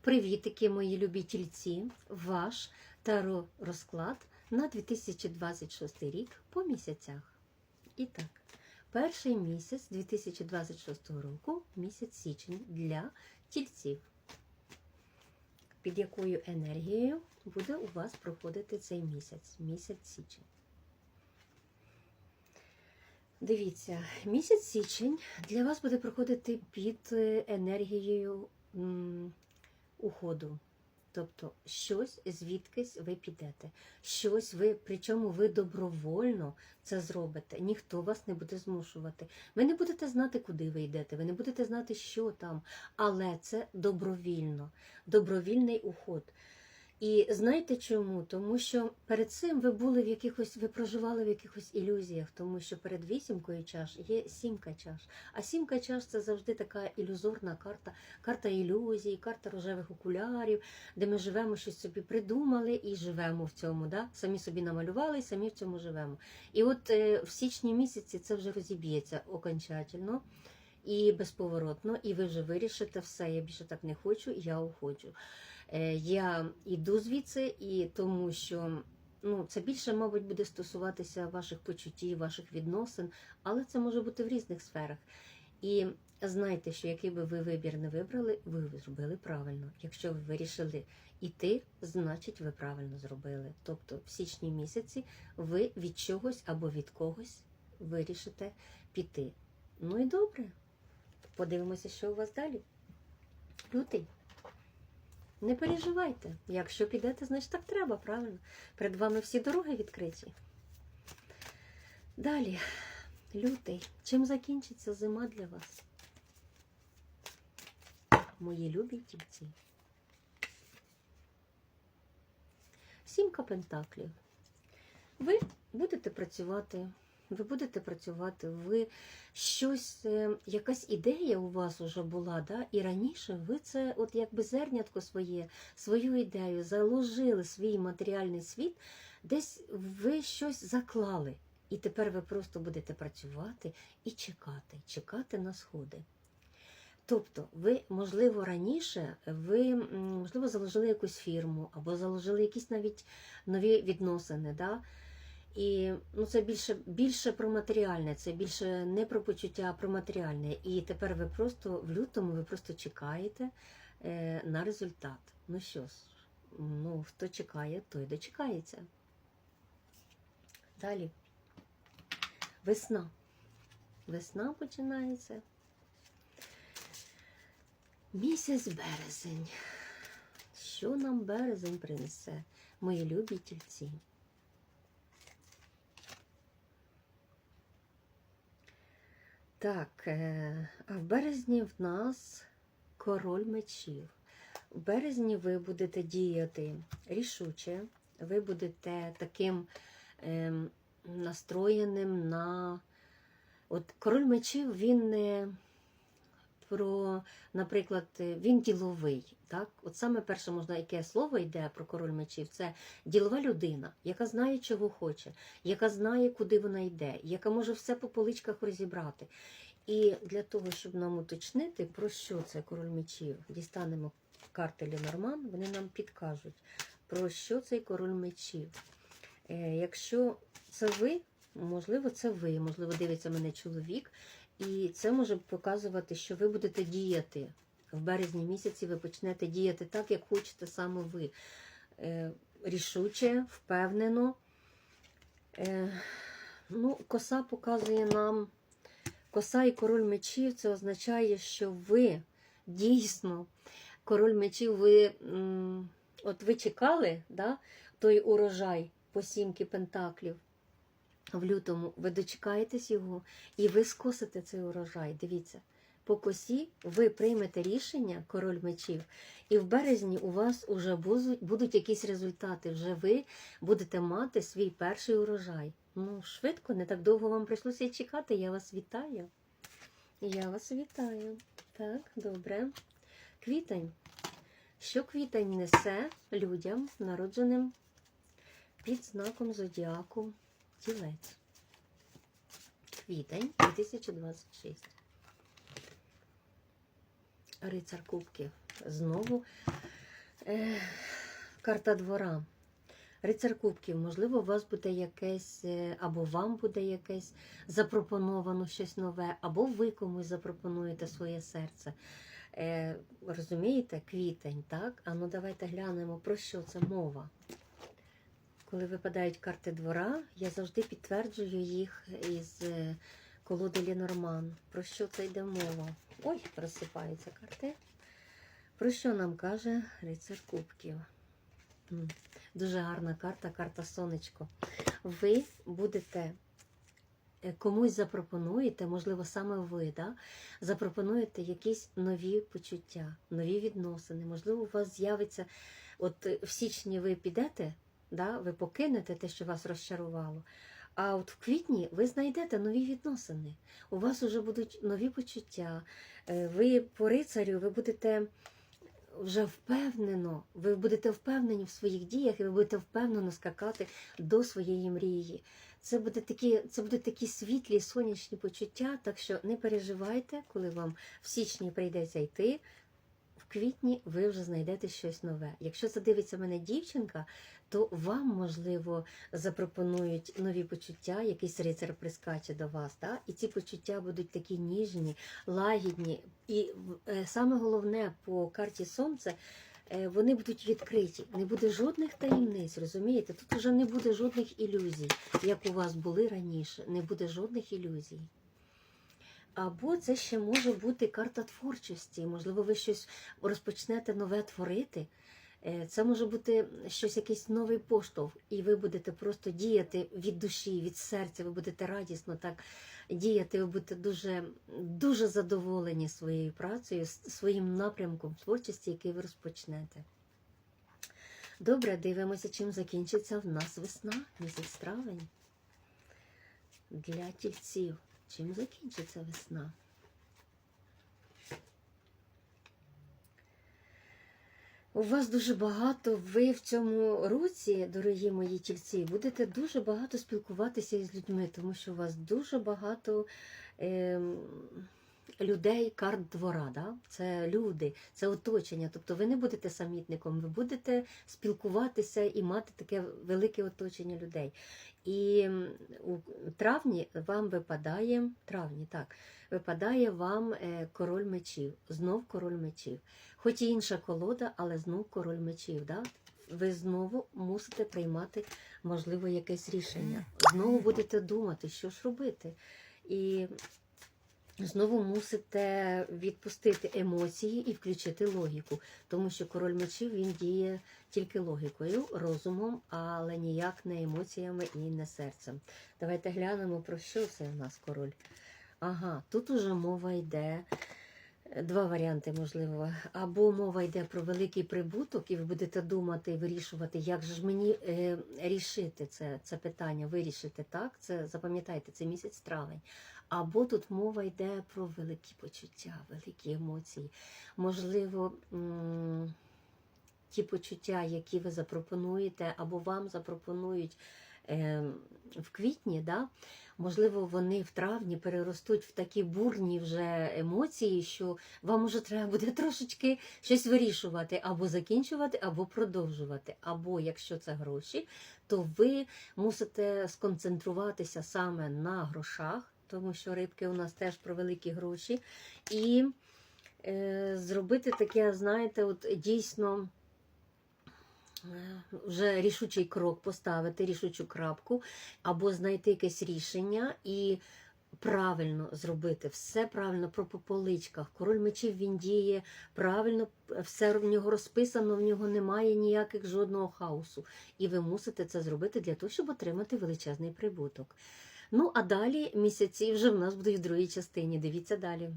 Привітики, мої любі тільці! Ваш таро розклад на 2026 рік по місяцях. І так, перший місяць 2026 року, місяць січень для тільців. Під якою енергією буде у вас проходити цей місяць, місяць січень? Дивіться, місяць січень для вас буде проходити під е, енергією уходу. Тобто щось звідкись ви підете, щось ви, причому ви добровольно це зробите. Ніхто вас не буде змушувати. Ви не будете знати, куди ви йдете, ви не будете знати, що там, але це добровільно, добровільний уход. І знаєте чому? Тому що перед цим ви були в якихось, ви проживали в якихось ілюзіях, тому що перед вісімкою чаш є сімка чаш. А сімка чаш це завжди така ілюзорна карта, карта ілюзій, карта рожевих окулярів, де ми живемо, щось собі придумали і живемо в цьому. Да? Самі собі намалювали і самі в цьому живемо. І от е, в січні місяці це вже розіб'ється окончательно. І безповоротно, і ви вже вирішите все. Я більше так не хочу, я уходжу. Е, я йду звідси, і тому що ну, це більше, мабуть, буде стосуватися ваших почуттів, ваших відносин, але це може бути в різних сферах. І знайте, що який би ви вибір не вибрали, ви зробили правильно. Якщо ви вирішили йти, значить ви правильно зробили. Тобто в січні місяці ви від чогось або від когось вирішите піти. Ну і добре. Подивимося, що у вас далі. Лютий. Не переживайте. Якщо підете, значить так треба, правильно? Перед вами всі дороги відкриті. Далі, лютий. Чим закінчиться зима для вас? Мої любі тільці. Сімка пентаклів. Ви будете працювати. Ви будете працювати, ви щось, е, якась ідея у вас вже була, да? і раніше ви це, от якби зернятко своє, свою ідею заложили свій матеріальний світ, десь ви щось заклали. І тепер ви просто будете працювати і чекати, чекати на сходи. Тобто, ви, можливо, раніше ви, можливо, заложили якусь фірму або заложили якісь навіть нові відносини. Да? І ну, це більше більше про матеріальне, це більше не про почуття, а про матеріальне. І тепер ви просто в лютому ви просто чекаєте е, на результат. Ну що ж, ну, хто чекає, той дочекається. Далі. Весна. Весна починається. Місяць березень. Що нам березень принесе, мої любі тільці? Так, е, а в березні в нас король мечів. В березні ви будете діяти рішуче, ви будете таким ем, настроєним на. От король мечів, він не про, наприклад, він діловий. Так? От саме перше можна, яке слово йде про король мечів, це ділова людина, яка знає, чого хоче, яка знає, куди вона йде, яка може все по поличках розібрати. І для того, щоб нам уточнити, про що це король мечів, дістанемо карти Ленорман, вони нам підкажуть, про що цей король мечів. Е, якщо це ви, можливо, це ви, можливо, дивиться мене чоловік, і це може показувати, що ви будете діяти. В березні місяці ви почнете діяти так, як хочете саме ви. Е, рішуче, впевнено. Е, ну, Коса показує нам, коса і король мечів це означає, що ви дійсно, король мечів, ви от ви чекали да, той урожай по сімки пентаклів в лютому, ви дочекаєтесь його і ви скосите цей урожай. Дивіться, по косі ви приймете рішення, король мечів, і в березні у вас вже будуть, якісь результати. Вже ви будете мати свій перший урожай. Ну, швидко, не так довго вам прийшлося чекати. Я вас вітаю. Я вас вітаю. Так, добре. Квітень. Що квітень несе людям, народженим під знаком зодіаку Тілець. Квітень 2026. Рицар Кубків. Знову Е, карта двора. Рицар Кубків, можливо, у вас буде якесь, е, або вам буде якесь запропоновано щось нове, або ви комусь запропонуєте своє серце. Е, розумієте, квітень, так? А ну давайте глянемо, про що це мова. Коли випадають карти двора, я завжди підтверджую їх із е, колоди Лінорман. Про що це йде мова? Ой, розсипаються карти. Про що нам каже рицар Кубків? Дуже гарна карта, карта сонечко. Ви будете е, комусь запропонуєте, можливо, саме ви, да? запропонуєте якісь нові почуття, нові відносини. Можливо, у вас з'явиться, от в січні ви підете, да? ви покинете те, що вас розчарувало. А от в квітні ви знайдете нові відносини. У вас вже будуть нові почуття. Е, Ви по рицарю, ви будете вже впевнено, ви будете впевнені в своїх діях, і ви будете впевнено скакати до своєї мрії. Це буде такі, це будуть такі світлі сонячні почуття, так що не переживайте, коли вам в січні прийдеться йти. Квітні ви вже знайдете щось нове. Якщо задивиться мене дівчинка, то вам, можливо, запропонують нові почуття, якийсь рицар прискаче до вас. Да? І ці почуття будуть такі ніжні, лагідні. І е, саме головне по карті Сонце. е, Вони будуть відкриті, не буде жодних таємниць, розумієте? Тут вже не буде жодних ілюзій, як у вас були раніше, не буде жодних ілюзій. Або це ще може бути карта творчості. Можливо, ви щось розпочнете нове творити. Е, Це може бути щось, якийсь новий поштовх, і ви будете просто діяти від душі, від серця. Ви будете радісно так діяти. Ви будете дуже, дуже задоволені своєю працею, своїм напрямком творчості, який ви розпочнете. Добре, дивимося, чим закінчиться в нас весна, місяць травень. Для тільців. Чим закінчиться весна? У вас дуже багато, ви в цьому році, дорогі мої тільці, будете дуже багато спілкуватися із людьми, тому що у вас дуже багато ем, людей, карт двора. Да? Це люди, це оточення. Тобто ви не будете самітником, ви будете спілкуватися і мати таке велике оточення людей. І у травні вам випадає, травні, так, випадає вам е, король мечів, знов король мечів. Хоч і інша колода, але знов король мечів. Да? Ви знову мусите приймати, можливо, якесь рішення. Знову будете думати, що ж робити. І знову мусите відпустити емоції і включити логіку, тому що король мечів він діє тільки логікою, розумом, але ніяк не емоціями і не серцем. Давайте глянемо, про що це у нас король. Ага, тут уже мова йде. Два варіанти, можливо. Або мова йде про великий прибуток, і ви будете думати і вирішувати, як же ж мені е, рішити це, це питання, вирішити так. Це запам'ятайте, це місяць травень. Або тут мова йде про великі почуття, великі емоції. Можливо, ті почуття, які ви запропонуєте, або вам запропонують е, в квітні, да, можливо, вони в травні переростуть в такі бурні вже емоції, що вам уже треба буде трошечки щось вирішувати, або закінчувати, або продовжувати. Або якщо це гроші, то ви мусите сконцентруватися саме на грошах, тому що рибки у нас теж про великі гроші, і е, зробити таке, знаєте, от дійсно. е, Вже рішучий крок поставити, рішучу крапку, або знайти якесь рішення і правильно зробити, все правильно про по поличках. Король мечів він діє правильно, все в нього розписано, в нього немає ніяких жодного хаосу. І ви мусите це зробити для того, щоб отримати величезний прибуток. Ну, а далі місяці вже в нас будуть в другій частині. Дивіться далі.